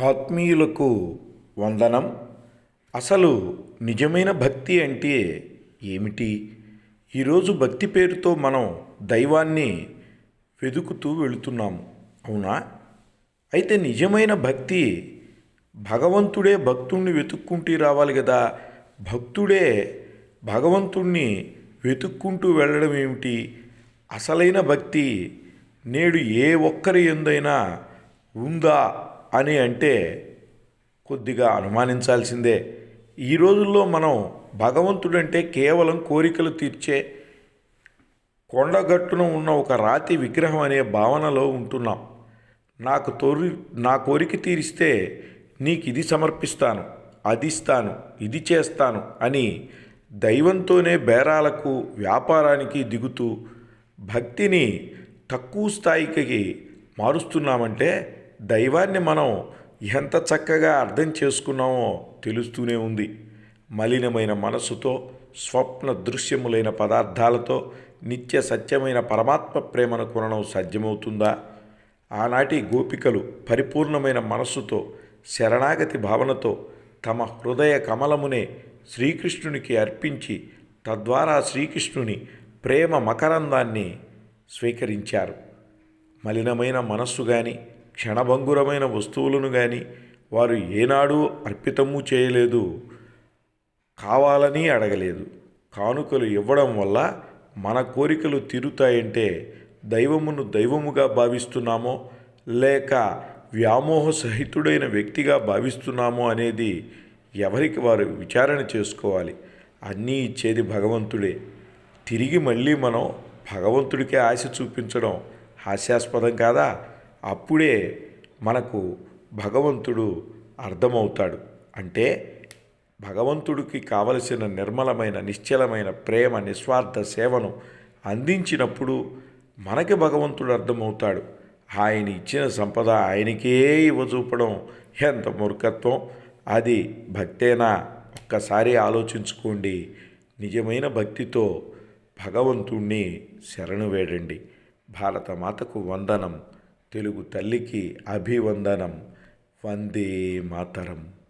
ఆత్మీయులకు వందనం. అసలు నిజమైన భక్తి అంటే ఏమిటి? ఈరోజు భక్తి పేరుతో మనం దైవాన్ని వెతుకుతూ వెళుతున్నాము అవునా? అయితే నిజమైన భక్తి భగవంతుడే భక్తుణ్ణి వెతుక్కుంటూ రావాలి కదా. భక్తుడే భగవంతుణ్ణి వెతుక్కుంటూ వెళ్ళడం ఏమిటి? అసలైన భక్తి నేడు ఏ ఒక్కరి ఎందైనా ఉందా? అని అంటే కొద్దిగా అనుమానించాల్సిందే. ఈ రోజుల్లో మనం భగవంతుడంటే కేవలం కోరికలు తీర్చే కొండగట్టున ఉన్న ఒక రాతి విగ్రహం అనే భావనలో ఉంటున్నాం. నాకు తోరి నా కోరిక తీరిస్తే నీకు ఇది సమర్పిస్తాను అది ఇస్తాను ఇది చేస్తాను అని దైవంతోనే బేరాలకు వ్యాపారానికి దిగుతూ భక్తిని తక్కువ స్థాయికి మారుస్తున్నామంటే దైవాన్ని మనం ఎంత చక్కగా అర్థం చేసుకున్నామో తెలుస్తూనే ఉంది. మలినమైన మనస్సుతో స్వప్న దృశ్యములైన పదార్థాలతో నిత్య సత్యమైన పరమాత్మ ప్రేమను కొనడం సాధ్యమవుతుందా? ఆనాటి గోపికలు పరిపూర్ణమైన మనస్సుతో శరణాగతి భావనతో తమ హృదయ కమలమునే శ్రీకృష్ణునికి అర్పించి తద్వారా శ్రీకృష్ణుని ప్రేమ మకరందాన్ని స్వీకరించారు. మలినమైన మనస్సు కానీ క్షణభంగురమైన వస్తువులను కానీ వారు ఏనాడూ అర్పితము చేయలేదు కావాలని అడగలేదు. కానుకలు ఇవ్వడం వల్ల మన కోరికలు తీరుతాయంటే దైవమును దైవముగా భావిస్తున్నామో లేక వ్యామోహ సహితుడైన వ్యక్తిగా భావిస్తున్నామో అనేది ఎవరికి వారు విచారణ చేసుకోవాలి? అన్నీ ఇచ్చేది భగవంతుడే. తిరిగి మళ్ళీ మనం భగవంతుడికే ఆశ చూపించడం హాస్యాస్పదం కాదా? అప్పుడే మనకు భగవంతుడు అర్థమవుతాడు. అంటే భగవంతుడికి కావలసిన నిర్మలమైన నిశ్చలమైన ప్రేమ నిస్వార్థ సేవను అందించినప్పుడు మనకి భగవంతుడు అర్థమవుతాడు. ఆయన ఇచ్చిన సంపద ఆయనకే ఇవ్వచూపడం ఎంత మూర్ఖత్వం! అది భక్తేనా? ఒక్కసారి ఆలోచించుకోండి. నిజమైన భక్తితో భగవంతుణ్ణి శరణు వేడండి. భారతమాతకు వందనం. తెలుగు తల్లికి అభివందనం. వందే మాతరం.